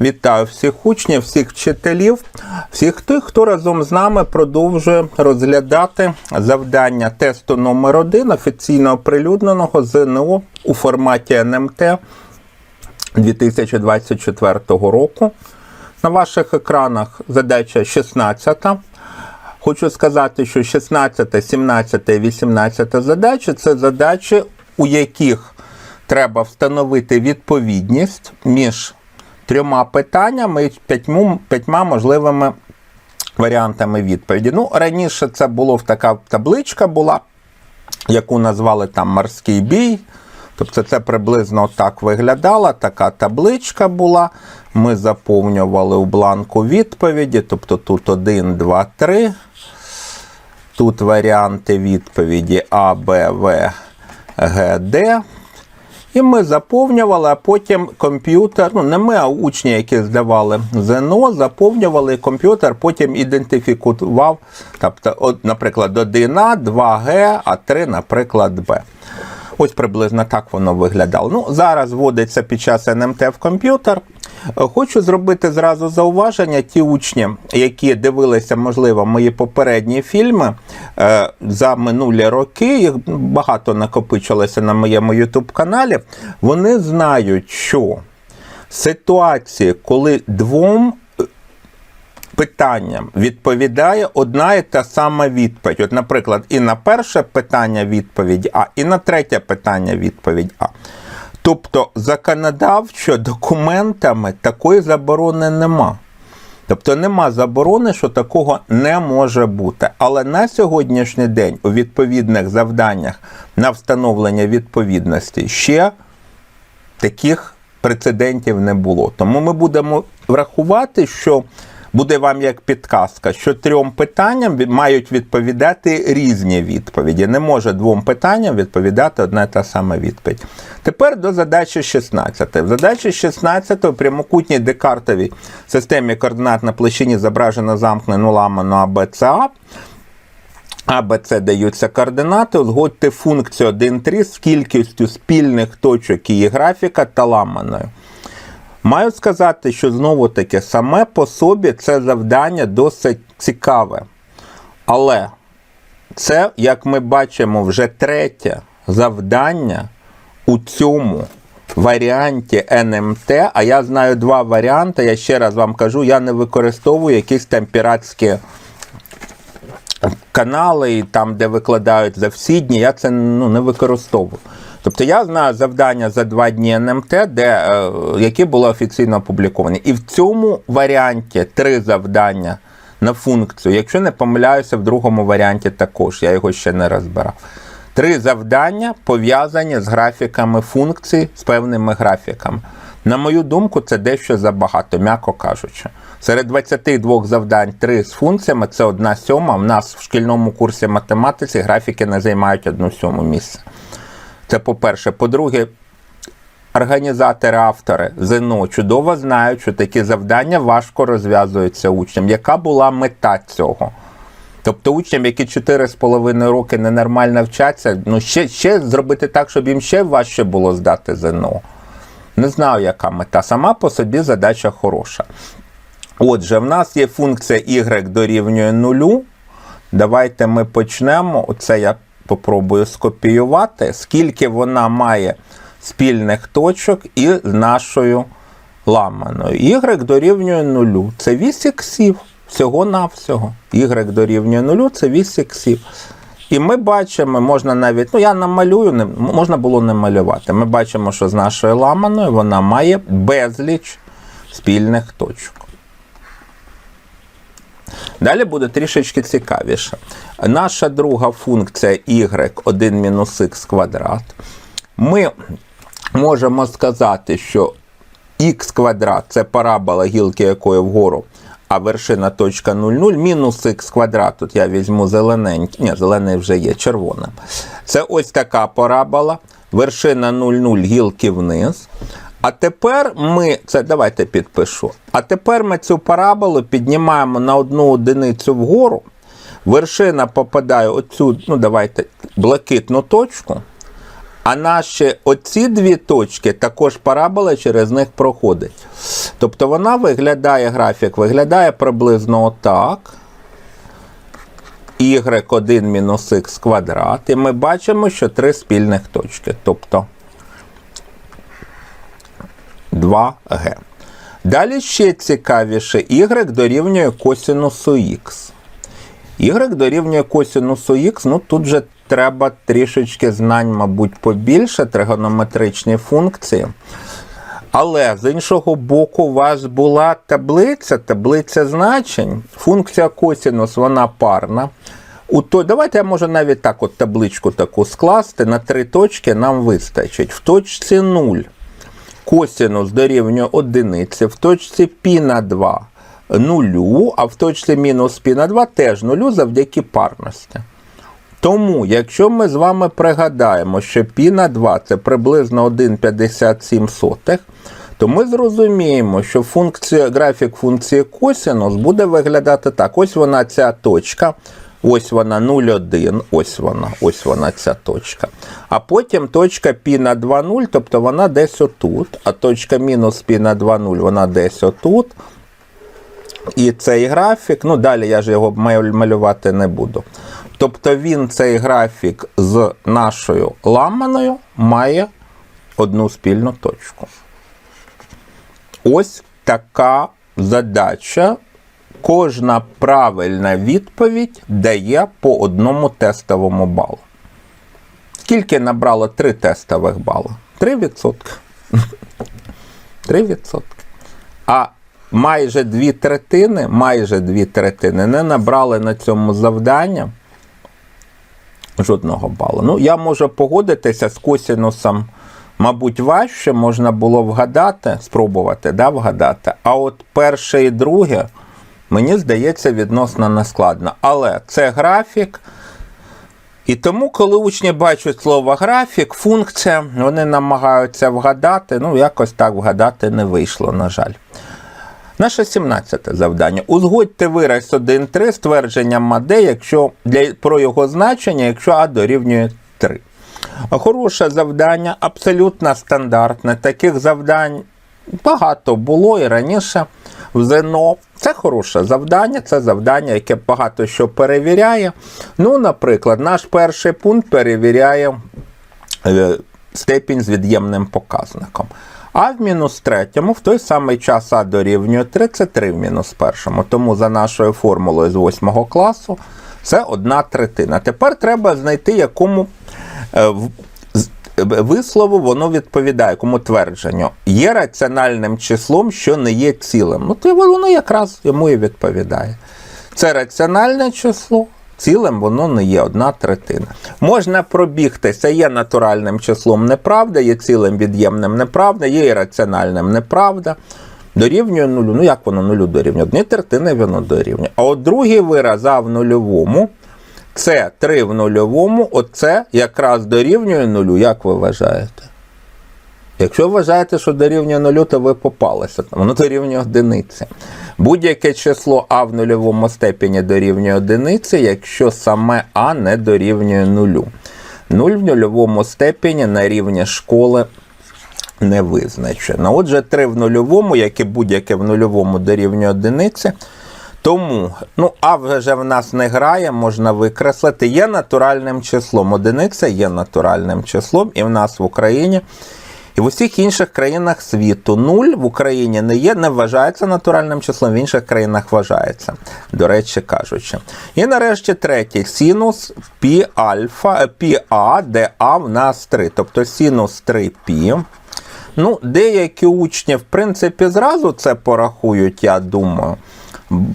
Вітаю всіх учнів, всіх вчителів, всіх тих, хто разом з нами продовжує розглядати завдання тесту номер 1 офіційно оприлюдненого ЗНО у форматі НМТ 2024 року. На ваших екранах задача 16. Хочу сказати, що 16, 17 і 18 задачі це задачі, у яких треба встановити відповідність між трьома питаннями і п'ятьма, можливими варіантами відповіді. Ну, раніше це було в така табличка була, яку назвали там морський бій. Тобто це приблизно так виглядало, така табличка була. Ми заповнювали у бланку відповіді, тобто тут 1, 2, 3. Тут варіанти відповіді А, Б, В, Г, Д. І ми заповнювали, а потім комп'ютер, ну не ми, а учні, які здавали ЗНО, заповнювали, комп'ютер потім ідентифікував, тобто, от, наприклад, 1А, 2Г, а 3, наприклад, Б. Ось приблизно так воно виглядало. Ну, зараз вводиться під час НМТ в комп'ютер. Е, Хочу зробити зразу зауваження. Ті учні, які дивилися, можливо, мої попередні фільми е, за минулі роки, їх багато накопичилося на моєму YouTube каналі. Вони знають, що ситуації, коли двом питанням відповідає одна і та сама відповідь. От, наприклад, і на перше питання відповідь А, і на третє питання відповідь А. Тобто законодавчо документами такої заборони нема. Тобто нема заборони, що такого не може бути. Але на сьогоднішній день у відповідних завданнях на встановлення відповідності ще таких прецедентів не було. Тому ми будемо врахувати, що буде вам як підказка, що трьом питанням мають відповідати різні відповіді. Не може двом питанням відповідати одна та сама відповідь. Тепер до задачі 16. В задачі 16 у прямокутній декартовій системі координат на площині зображено замкнену ламану АБЦА. А, Б, даються координати, узгодьте функцію 1,3 з кількістю спільних точок її графіка та ламаною. Маю сказати, що знову таки саме по собі це завдання досить цікаве. Але це, як ми бачимо, вже третє завдання у цьому варіанті НМТ. А я знаю два варіанти. Я ще раз вам кажу, я не використовую якісь там піратські канали, там, де викладають за всі дні, я це ну, не використовую. Тобто я знаю завдання за два дні НМТ, де, е, які були офіційно опубліковані. І в цьому варіанті три завдання на функцію. Якщо не помиляюся, в другому варіанті також, я його ще не розбирав. Три завдання пов'язані з графіками функцій, з певними графіками. На мою думку, це дещо забагато, м'яко кажучи. Серед 22 завдань 3 з функціями це одна сьома. У нас в шкільному курсі математиці графіки не займають одну сьому місце. Це по-перше. По-друге, організатори, автори ЗНО чудово знають, що такі завдання важко розв'язуються учням. Яка була мета цього? Тобто учням, які 4,5 роки ненормально вчаться, ну ще, ще зробити так, щоб їм ще важче було здати ЗНО. Не знаю, яка мета. Сама по собі задача хороша. Отже, в нас є функція y дорівнює нулю. Давайте ми почнемо. Оце я попробую скопіювати, скільки вона має спільних точок із нашою ламаною. Y дорівнює нулю. Це 8 іксів. Всього-навсього. Y дорівнює нулю, це 8 іксів. І ми бачимо, можна навіть, ну я намалюю, можна було не малювати. Ми бачимо, що з нашою ламаною вона має безліч спільних точок. Далі буде трішечки цікавіше. Наша друга функція y 1 мінус х квадрат. Ми можемо сказати, що х квадрат це парабола, гілки якої вгору, а вершина точка 0,0, мінус х квадрат, тут я візьму зелененький, ні, зелений вже є червоним. Це ось така парабола, вершина 0,0, гілки вниз. А тепер ми, це давайте підпишу. А тепер ми цю параболу піднімаємо на одну одиницю вгору. Вершина попадає оцю, ну давайте, блакитну точку. А наші оці дві точки також парабола через них проходить. Тобто вона виглядає, графік виглядає приблизно отак. y1 мінус х квадрат. І ми бачимо, що три спільних точки. Тобто 2g. Далі ще цікавіше, y дорівнює косінусу х. Y дорівнює косінусу х, ну тут же треба трішечки знань, мабуть, побільше тригонометричні функції. Але з іншого боку, у вас була таблиця, таблиця значень. Функція косінус, вона парна. У то, давайте я можу навіть так от табличку таку скласти. На три точки нам вистачить. В точці 0 косінус дорівнює одиниці, в точці π на 2 нулю, а в точці мінус π на 2 теж нулю завдяки парності. Тому, якщо ми з вами пригадаємо, що π на 2 це приблизно 1,57, то ми зрозуміємо, що функція, графік функції косінус буде виглядати так. Ось вона ця точка. Ось вона 0,1, ось вона, ось вона ця точка. А потім точка π на 2, 0, тобто вона десь отут, а точка мінус π на 2, 0, вона десь отут. І цей графік, ну далі я ж його малювати не буду. Тобто він, цей графік з нашою ламаною, має одну спільну точку. Ось така задача. Кожна правильна відповідь дає по одному тестовому балу. Скільки набрало три тестових бали? 3%. 3%. А майже дві третини, майже дві третини не набрали на цьому завдання жодного балу. Ну, я можу погодитися з косінусом, мабуть, важче можна було вгадати, спробувати да, вгадати. А от перше і друге, мені здається, відносно нескладно. Але це графік. І тому, коли учні бачать слово графік, функція, вони намагаються вгадати. Ну, якось так вгадати не вийшло, на жаль. Наше 17 завдання. Узгодьте вираз 1,3 з твердженням Маде, якщо для, про його значення, якщо А дорівнює 3. Хороше завдання, абсолютно стандартне. Таких завдань багато було і раніше в ЗНО. Це хороше завдання, це завдання, яке багато що перевіряє. Ну, наприклад, наш перший пункт перевіряє е, степінь з від'ємним показником. А в мінус третьому в той самий час А дорівнює 3, це 3 в мінус першому. Тому за нашою формулою з 8 класу це одна третина. Тепер треба знайти, якому е, вислову воно відповідає, якому твердженню. Є раціональним числом, що не є цілим. Ну, то воно якраз йому і відповідає. Це раціональне число. Цілим воно не є одна третина. Можна пробігтися, є натуральним числом неправда, є цілим від'ємним неправда, є ірраціональним неправда. Дорівнює нулю. Ну як воно нулю дорівнює? Одні третини воно дорівнює. А от другий вираз А в нульовому, це 3 в нульовому, оце якраз дорівнює нулю. Як ви вважаєте? Якщо вважаєте, що дорівнює нулю, то ви попалися. Воно дорівнює одиниці. Будь-яке число А в нульовому степені дорівнює одиниці, якщо саме А не дорівнює нулю. Нуль в нульовому степені на рівні школи не визначено. Отже, 3 в нульовому, як і будь-яке в нульовому дорівнює одиниці. Тому, ну, а вже в нас не грає, можна викреслити. Є натуральним числом. Одиниця є натуральним числом, і в нас в Україні. І в усіх інших країнах світу нуль в Україні не є, не вважається натуральним числом, в інших країнах вважається, до речі кажучи. І нарешті третій синус пі альфа, пі а, де а в нас 3, тобто синус 3 пі. Ну, деякі учні, в принципі, зразу це порахують, я думаю.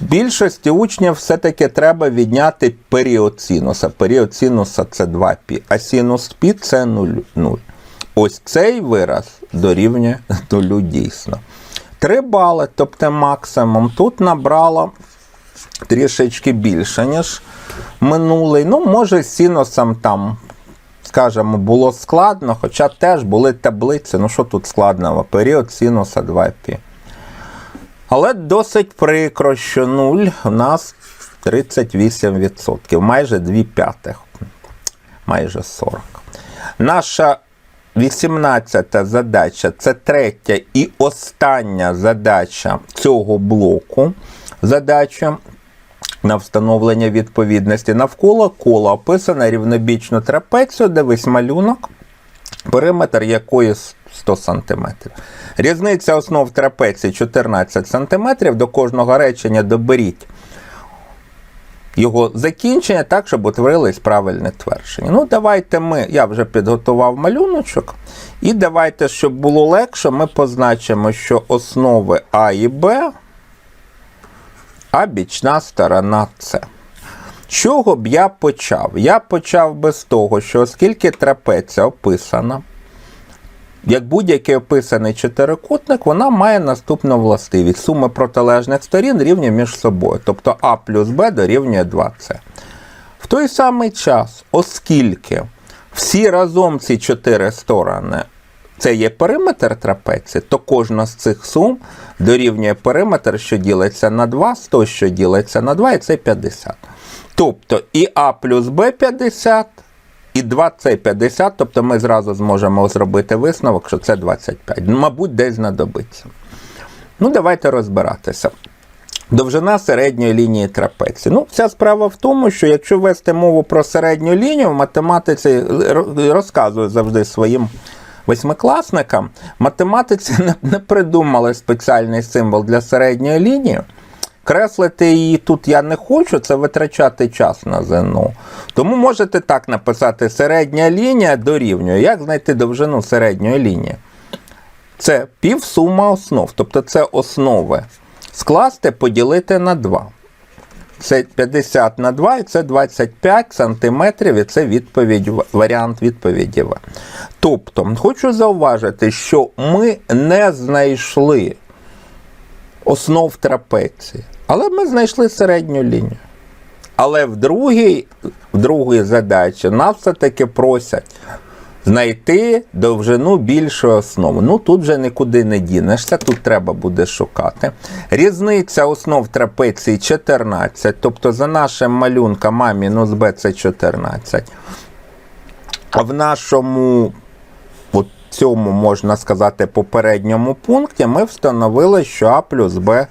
Більшості учнів все-таки треба відняти період синуса. Період синуса це 2π, а синус π це 0. 0. Ось цей вираз дорівнює нулю дійсно. 3 бали, тобто максимум. Тут набрало трішечки більше, ніж минулий. Ну, може, з синусом там, скажімо, було складно, хоча теж були таблиці. Ну, що тут складного? Період синуса 2π. Але досить прикро, що 0 у нас 38%, майже 2 п'ятих, майже 40. Наша 18 задача це третя і остання задача цього блоку. Задача на встановлення відповідності навколо кола описана рівнобічну трапецію, де весь малюнок, периметр якої 100 см. Різниця основ трапеції 14 см. До кожного речення доберіть його закінчення так, щоб утворились правильне твердження. Ну, давайте ми, я вже підготував малюночок, і давайте, щоб було легше, ми позначимо, що основи А і Б, а бічна сторона С. Чого б я почав? Я почав би з того, що оскільки трапеція описана, як будь-який описаний чотирикутник, вона має наступну властивість. Суми протилежних сторін рівні між собою. Тобто А плюс Б дорівнює 2С. В той самий час, оскільки всі разом ці чотири сторони це є периметр трапеції, то кожна з цих сум дорівнює периметр, що ділиться на 2, 100, що ділиться на 2, і це 50. Тобто і А плюс Б 50, і 2 це 50, тобто ми зразу зможемо зробити висновок, що це 25. Ну, Мабуть, десь знадобиться. Ну, давайте розбиратися. Довжина середньої лінії трапеції. Ну, вся справа в тому, що якщо вести мову про середню лінію, в математиці р- розказую завжди своїм восьмикласникам, математиці не, не придумали спеціальний символ для середньої лінії. Креслити її тут я не хочу, це витрачати час на ЗНО. Тому можете так написати: середня лінія дорівнює. Як знайти довжину середньої лінії? Це півсума основ, тобто це основи. Скласти, поділити на 2. Це 50 на 2 і це 25 сантиметрів, і це відповідь, варіант відповіді Тобто, хочу зауважити, що ми не знайшли основ трапеції, але ми знайшли середню лінію. Але в другій, в другій задачі нас все-таки просять знайти довжину більшої основи. Ну тут вже нікуди не дінешся, тут треба буде шукати. Різниця основ трапеції 14, тобто за нашим малюнком А мінус Б це 14. А в нашому цьому, можна сказати, попередньому пункті ми встановили, що А плюс Б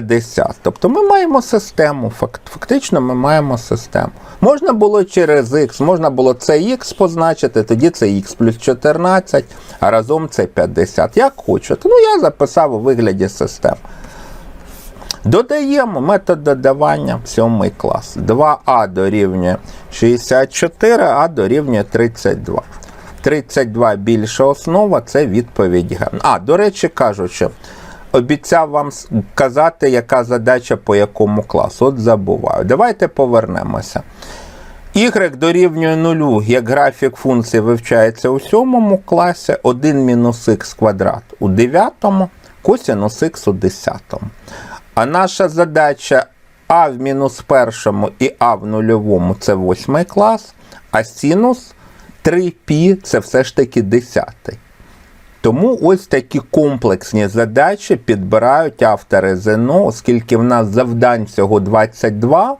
50. Тобто ми маємо систему. Фактично ми маємо систему. Можна було через Х, можна було це Х позначити, тоді це Х плюс 14, а разом це 50. Як хочете. Ну, я записав у вигляді системи. Додаємо метод додавання в сьомий клас. 2а дорівнює 64, а дорівнює 32. 32 більша основа це відповідь Г. А, до речі, кажучи, обіцяв вам казати, яка задача по якому класу. От забуваю. Давайте повернемося. Y дорівнює нулю, як графік функції вивчається у сьомому класі, 1 мінус х квадрат у дев'ятому, косінус х у десятому. А наша задача А в мінус першому і А в нульовому це восьмий клас, а синус 3π це все ж таки десятий. Тому ось такі комплексні задачі підбирають автори ЗНО, оскільки в нас завдань всього 22,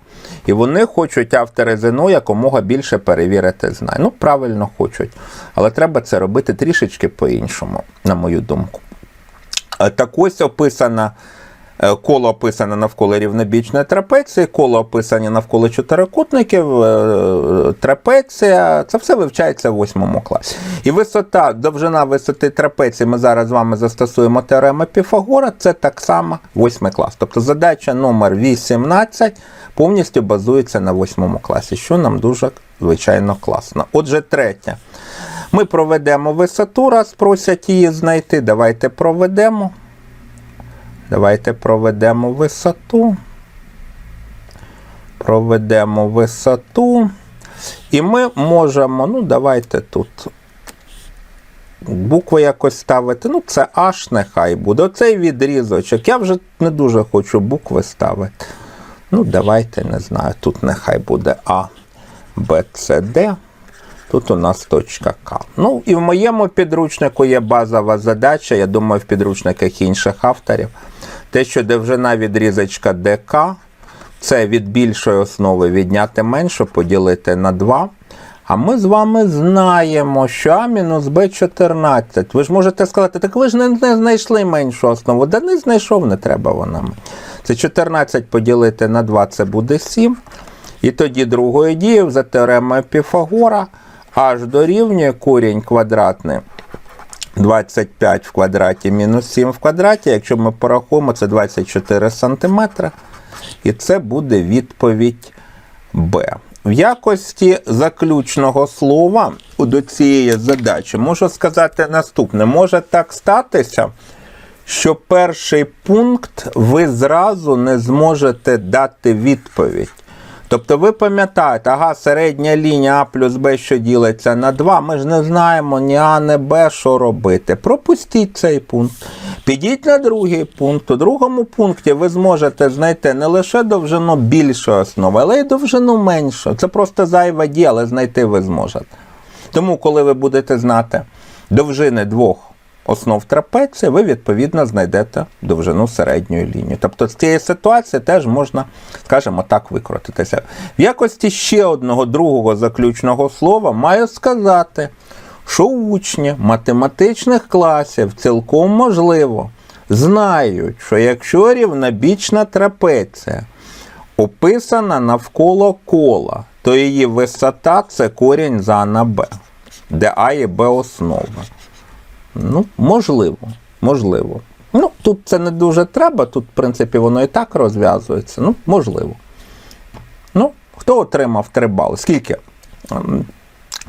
і вони хочуть автори ЗНО якомога більше перевірити знань. Ну, правильно хочуть. Але треба це робити трішечки по-іншому, на мою думку. Е, Так ось описана. Е, Коло описане навколо рівнобічної трапеції, коло описані навколо чотирикутників, е, трапеція. Це все вивчається в восьмому класі. І висота, довжина висоти трапеції, ми зараз з вами застосуємо теорему Піфагора, це так само восьмий клас. Тобто задача номер 18 повністю базується на восьмому класі, що нам дуже, звичайно, класно. Отже, третє. Ми проведемо висоту, раз просять її знайти. Давайте проведемо. Давайте проведемо висоту. Проведемо висоту. І ми можемо, ну, давайте тут букви якось ставити. Ну, це H нехай буде. Оцей відрізочок. Я вже не дуже хочу букви ставити. Ну, давайте, не знаю, тут нехай буде А, Б, С, Д. Тут у нас точка К. Ну і в моєму підручнику є базова задача, я думаю, в підручниках інших авторів. Те, що довжина відрізочка ДК, це від більшої основи відняти меншу, поділити на 2. А ми з вами знаємо, що А мінус Б 14. Ви ж можете сказати, так ви ж не, не знайшли меншу основу. Да не знайшов, не треба вона. Це 14 поділити на 2, це буде 7. І тоді другою дією за теоремою Піфагора аж дорівнює корінь квадратний 25 в квадраті мінус 7 в квадраті. Якщо ми порахуємо, це 24 см. І це буде відповідь Б. В якості заключного слова до цієї задачі можу сказати наступне: може так статися, що перший пункт ви зразу не зможете дати відповідь. Тобто ви пам'ятаєте, ага, середня лінія А плюс Б, що ділиться на 2, ми ж не знаємо ні А, ні Б, що робити. Пропустіть цей пункт. Підіть на другий пункт. У другому пункті ви зможете знайти не лише довжину більшої основи, але й довжину меншу. Це просто зайва дія, але знайти ви зможете. Тому, коли ви будете знати довжини двох основ трапеції, ви відповідно знайдете довжину середньої лінії. Тобто з цієї ситуації теж можна, скажімо так, викрутитися. В якості ще одного другого заключного слова маю сказати, що учні математичних класів цілком можливо знають, що якщо рівнобічна трапеція описана навколо кола, то її висота це корінь з А на Б, де А і Б основа. Ну, можливо, можливо. Ну, тут це не дуже треба, тут, в принципі, воно і так розв'язується. Ну, можливо. Ну, хто отримав 3 бали? Скільки? Ем,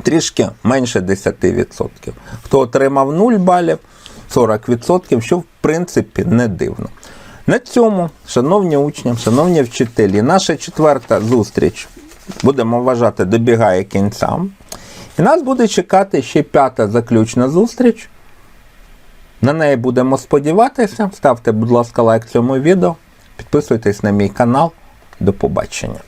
Трішки менше 10%. Хто отримав 0 балів, 40%, що в принципі не дивно. На цьому, шановні учні, шановні вчителі, наша четверта зустріч, будемо вважати, добігає кінця. І нас буде чекати ще п'ята заключна зустріч. На неї будемо сподіватися. Ставте, будь ласка, лайк цьому відео, підписуйтесь на мій канал. До побачення.